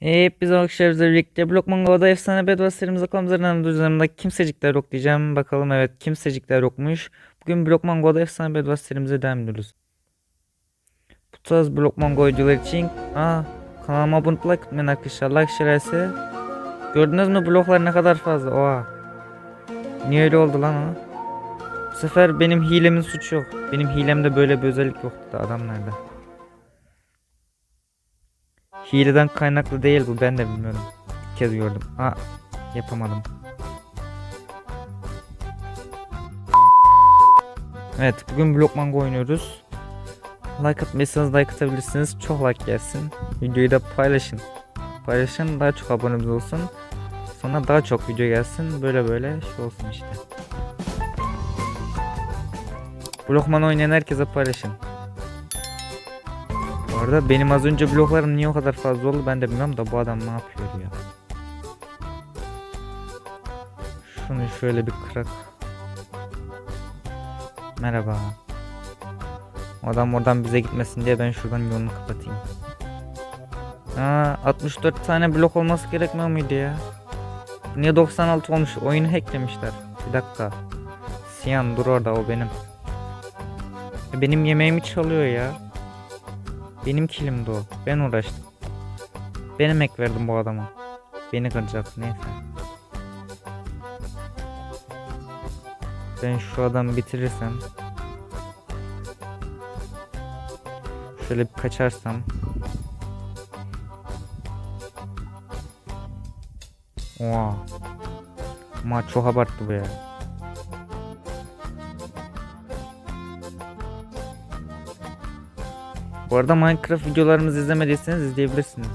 Hepinize arkadaşlarımızla birlikte Blockmango'da efsane bedava serimize komzarının üzerinde kimsecikler yok diyeceğim. Bakalım evet kimsecikler yokmuş. Bugün Blockmango'da efsane bedava serimize devam ediyoruz. Bu tarz Blockmango videolar için aa, kanalıma abone olmayı unutmayın arkadaşlar. Like şeresi. Gördünüz mü bloklar ne kadar fazla? Oha. Niye öyle oldu lan o? Bu sefer benim hilemin suçu yok. Benim hilemde böyle bir özellik yoktu da adam nerede? Hileden kaynaklı değil bu ben de bilmiyorum. Bir kez gördüm. Ha yapamadım. Evet bugün Blockmango oynuyoruz. Like atmayırsanız like atabilirsiniz. Çok like gelsin. Videoyu da paylaşın. Paylaşın daha çok abonemiz olsun. Sonra daha çok video gelsin. Böyle böyle şey olsun işte. Blockman oynayan herkese paylaşın. Bu arada benim az önce bloklarım niye o kadar fazla oldu ben de bilmiyorum da bu adam ne yapıyor ya. Şunu şöyle bir kırak. Merhaba. Adam oradan bize gitmesin diye ben şuradan yolunu kapatayım. Aa 64 tane blok olması gerekmiyor muydu ya? Niye 96 olmuş? Oyunu hacklemişler. Bir dakika. Siyan dur orada o benim. E, Benim yemeğimi çalıyor ya. Benim kilimdi o. Ben uğraştım. Ben emek verdim bu adama. Beni kıracak neyse. Ben şu adamı bitirirsem. Şöyle bir kaçarsam. Oha. Ama çok abarttı bu ya. Bu arada Minecraft videolarımızı izlemediyseniz izleyebilirsiniz.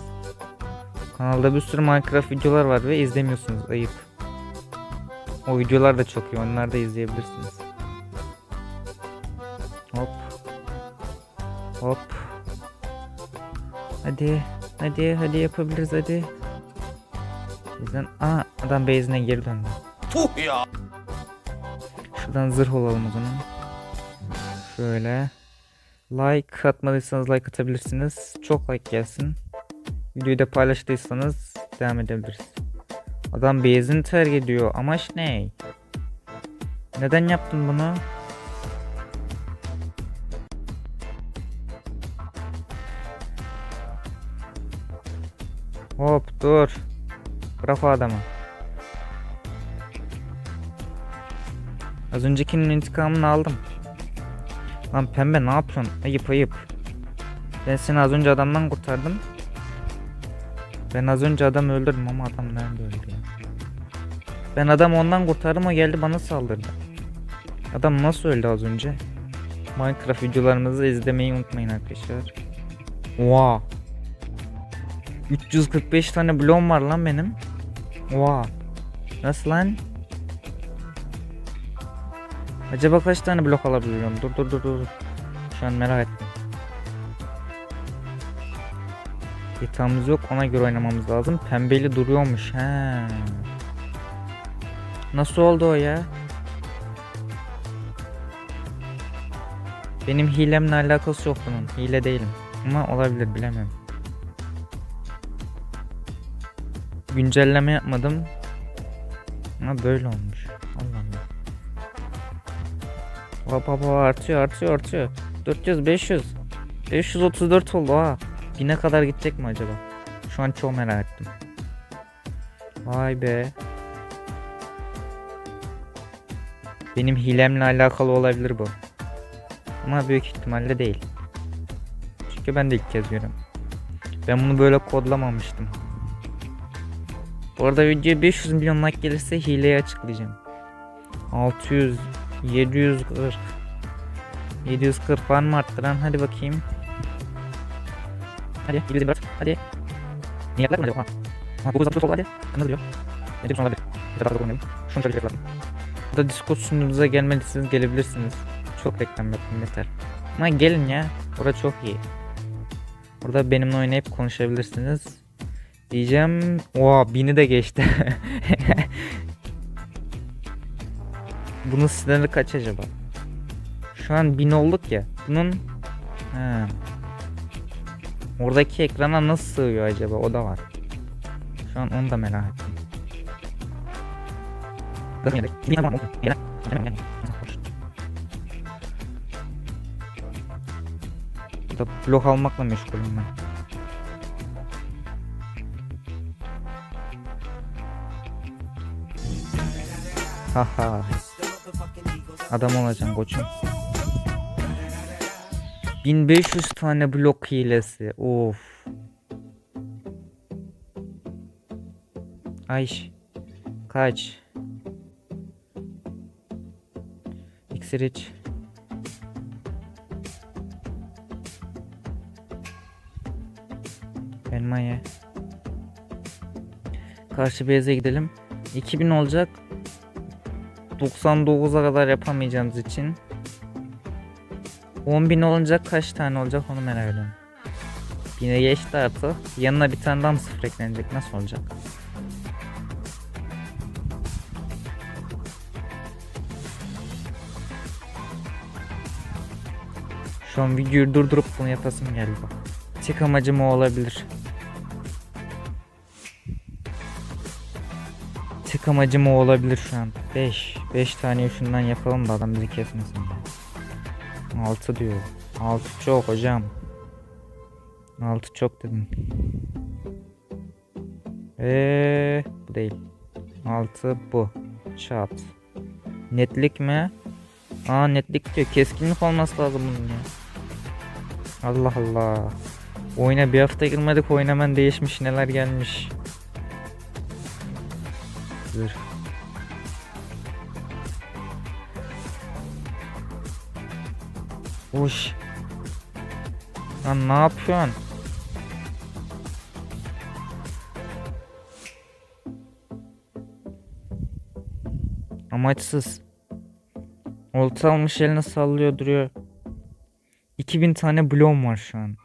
Kanalda bir sürü Minecraft videolar var ve izlemiyorsunuz. Ayıp. O videolar da çok iyi. Onları da izleyebilirsiniz. Hop. Hop. Hadi. Hadi hadi yapabiliriz hadi. Bizden aa adam base'ine geri döndü. Tuh ya. Şuradan zırh olalım o zaman. Şöyle. Like atmadıysanız like atabilirsiniz. Çok like gelsin. Videoyu da paylaştıysanız devam edebiliriz. Adam base'ini terk ediyor. Amaç ne? Neden yaptın bunu? Hop dur. Bırak o adamı. Az öncekinin intikamını aldım. Lan pembe ne yapıyorsun? Ayıp ayıp. Ben seni az önce adamdan kurtardım. Ben az önce adamı öldürdüm ama adam nerede öldü ya? Ben adamı ondan kurtardım o geldi bana saldırdı. Adam nasıl öldü az önce? Minecraft videolarımızı izlemeyi unutmayın arkadaşlar. Oha. 345 tane bloğum var lan benim. Oha. Nasıl lan? Acaba kaç tane blok alabiliyorum? Dur dur dur dur. Şu an merak ettim. Yatağımız yok ona göre oynamamız lazım. Pembeli duruyormuş he. Nasıl oldu o ya? Benim hilemle alakası yok bunun. Hile değilim. Ama olabilir bilemiyorum. Güncelleme yapmadım. Ama böyle olmuş. Hop hop hop artıyor artıyor artıyor. 400 500 534 oldu ha. Bine kadar gidecek mi acaba? Şu an çok merak ettim. Vay be. Benim hilemle alakalı olabilir bu. Ama büyük ihtimalle değil. Çünkü ben de ilk kez görüyorum. Ben bunu böyle kodlamamıştım. Bu arada videoya 500 milyon like gelirse hileyi açıklayacağım. 600 740 740 var mı arttıran? Hadi bakayım. Hadi 724 hadi. Niye yapar mı acaba? Ha 960 oldu hadi. Sen nasıl diyor? Ne diyorsun olabilir? Bir tarafa oynayalım. Şunu şöyle yapalım. Burada Discord sunucumuza gelmelisiniz gelebilirsiniz. Çok reklam yaptım yeter. Ama gelin ya. Orada çok iyi. Orada benimle oynayıp konuşabilirsiniz. Diyeceğim. Oha bini de geçti. Bunun sınırı kaç acaba? Şu an 1000 olduk ya. Bunun He. Oradaki ekrana nasıl sığıyor acaba? O da var. Şu an onu da merak ettim. Burada blok almakla meşgulüm ben. Haha. Adam olacaksın koçum. 1500 tane blok hilesi. Of. Ayş. Kaç? İksir iç. Elma ye. Karşı beyze gidelim. 2000 olacak. 99'a kadar yapamayacağımız için 10.000 olacak kaç tane olacak onu merak ediyorum. Yine geçti artık. Yanına bir tane daha mı sıfır eklenecek? Nasıl olacak? Şu an videoyu durdurup bunu yapasım geldi bak. Tek amacım o olabilir. Tek amacım o olabilir şu an. 5. 5 tane şundan yapalım da adam bizi kesmesin. 6 diyor. 6 çok hocam. 6 çok dedim. Eee bu değil. 6 bu. Çat. Netlik mi? Aa netlik diyor. Keskinlik olması lazım bunun ya. Allah Allah. Oyuna bir hafta girmedik oyun hemen değişmiş neler gelmiş. Zırh. Uş. Lan ne yapıyorsun? Amaçsız. Olta almış eline sallıyor duruyor. 2000 tane bloğum var şu an.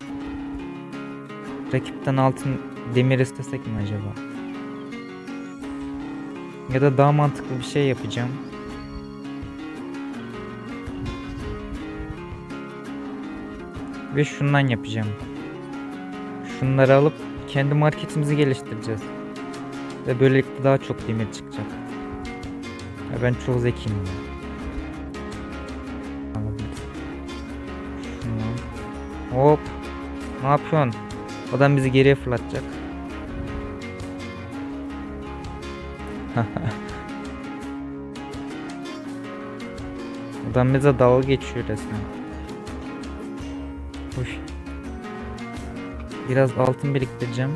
Rakipten altın demir istesek mi acaba? Ya da daha mantıklı bir şey yapacağım. Ve şundan yapacağım. Şunları alıp kendi marketimizi geliştireceğiz. Ve böylelikle daha çok demir çıkacak. Ya ben çok zekiyim. Şundan. Hop. Ne yapıyorsun? Adam bizi geriye fırlatacak. Adam bize dalga geçiyor resmen. Hoş. Biraz altın biriktireceğim.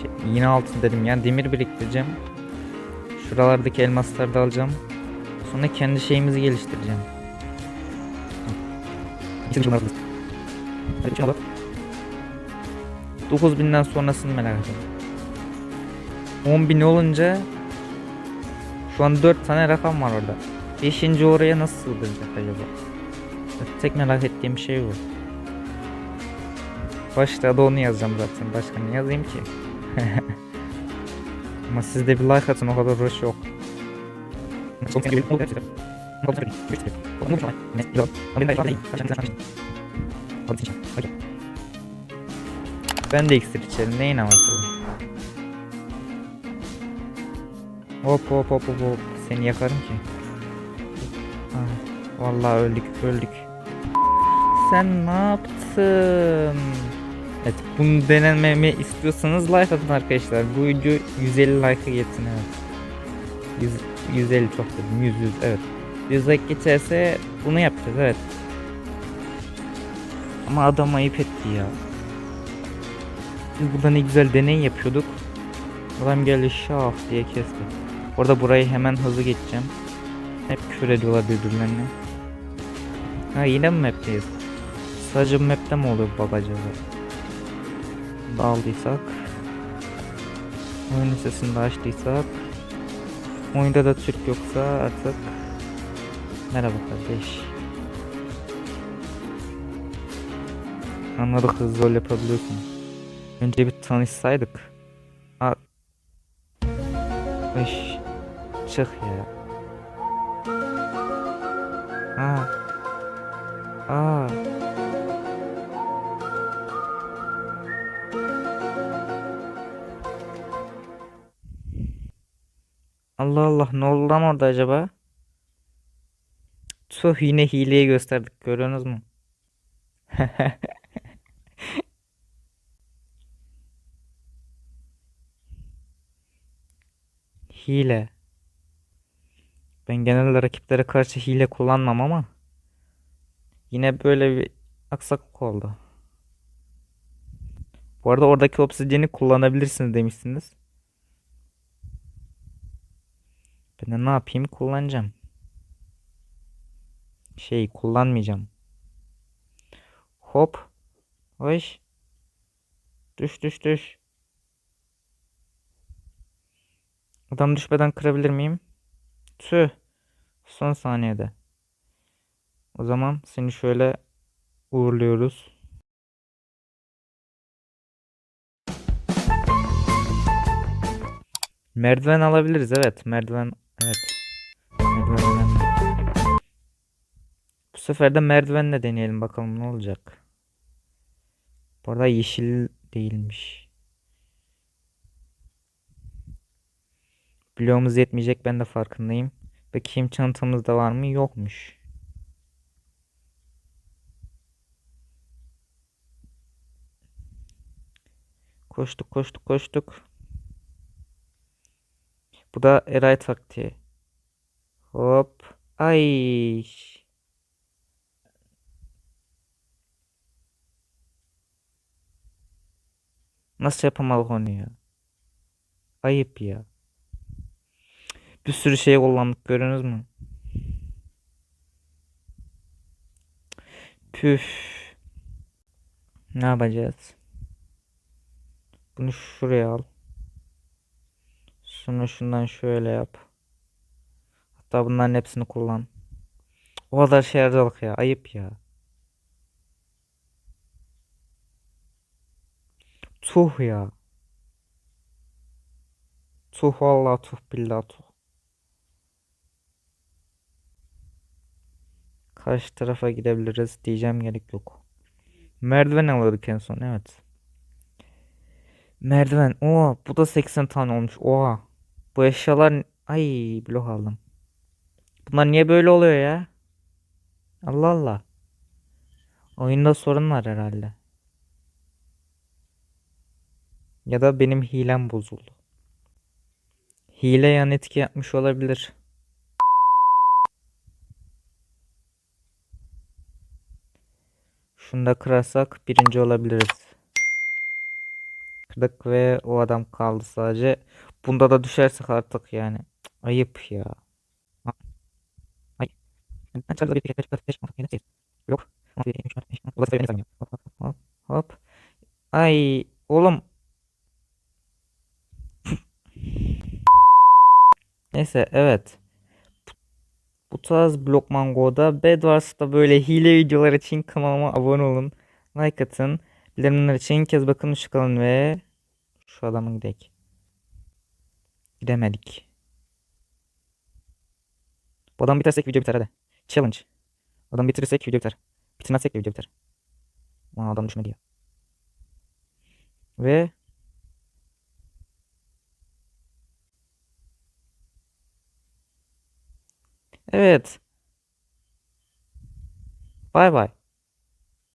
Şey, yine altın dedim yani demir biriktireceğim. Şuralardaki elmasları da alacağım. Sonra kendi şeyimizi geliştireceğim. 9000'den sonrasını merak ediyorum. 10.000 olunca şu an 4 tane rakam var orada. 5. oraya nasıl sığdıracak acaba? Tek merak ettiğim şey bu. Başta da onu yazacağım zaten. Başka ne yazayım ki? Ama siz de bir like atın o kadar uğraş yok. Ben de iksir içerim. Neyin havası bu? Hop hop hop hop hop. Seni yakarım ki. Ah, vallahi öldük öldük. Sen ne yaptın? Evet bunu denememi istiyorsanız like atın arkadaşlar. Bu video 150 like'a geçsin evet. 100, 150 çok dedim 100 100 evet. 100 like geçerse bunu yapacağız evet. Ama adam ayıp etti ya. Biz burada ne güzel deney yapıyorduk. Adam geldi şaf diye kesti. Orada burayı hemen hızlı geçeceğim. Hep küfür ediyorlar birbirlerine. Ha yine mi map'teyiz? Sadece map'te mi oluyor bug acaba? Da aldıysak. Oyun sesini de açtıysak. Oyunda da Türk yoksa artık. Merhaba kardeş. Anladık hızlı rol yapabiliyorsun. Önce bir tanışsaydık. Ha. Eş. Çık ya. Aa. Aa. Allah Allah ne oldu lan orada acaba? Tuh yine hileyi gösterdik görüyorsunuz mu? Hile. Ben genelde rakiplere karşı hile kullanmam ama yine böyle bir aksaklık oldu. Bu arada oradaki obsidiyeni kullanabilirsiniz demişsiniz. Ben de ne yapayım kullanacağım. Şey kullanmayacağım. Hop. Hoş. Düş düş düş. Adam düşmeden kırabilir miyim? Tüh. Son saniyede. O zaman seni şöyle uğurluyoruz. Merdiven alabiliriz evet. Merdiven evet. Merdiven. Bu sefer de merdivenle deneyelim bakalım ne olacak. Bu arada yeşil değilmiş. Bloğumuz yetmeyecek ben de farkındayım. Bakayım çantamızda var mı? Yokmuş. Koştuk koştuk koştuk. Bu da Eray taktiği. Hop. Ay. Nasıl yapamadık onu ya? Ayıp ya. Bir sürü şey kullandık görüyorsunuz mu? Püf. Ne yapacağız? Bunu şuraya al. Şunu şundan şöyle yap. Hatta bunların hepsini kullan. O kadar şey harcadık ya. Ayıp ya. Tuh ya. Tuh vallahi tuh billahi tuh. Karşı tarafa gidebiliriz diyeceğim gerek yok. Merdiven alıyorduk en son evet. Merdiven. Oo, bu da 80 tane olmuş. Oha. Bu eşyalar ay blok aldım. Bunlar niye böyle oluyor ya? Allah Allah. Oyunda sorun var herhalde. Ya da benim hilem bozuldu. Hile yan etki yapmış olabilir. Şunu da kırarsak birinci olabiliriz. Kırdık ve o adam kaldı sadece. Bunda da düşersek artık yani. Ayıp ya. Ha, Ay. Ben çarpıda bir piketler çıkartıp 5 6 7 8. Yok. 6 7 3 4 5 6. Burası sayı Hop. Ay oğlum. Neyse evet. Bu tarz Blokmango'da Bedwars'ta böyle hile videolar için kanalıma abone olun. Like atın. Bildirimler için kez bakın çıkalım ve şu adamın gidelim. Gidemedik. Bu adam bitersek video biter hadi. Challenge. Adam bitirirsek video biter. Bitirmezsek de video biter. Ulan adam düşmedi ya. Ve evet. Bay bay.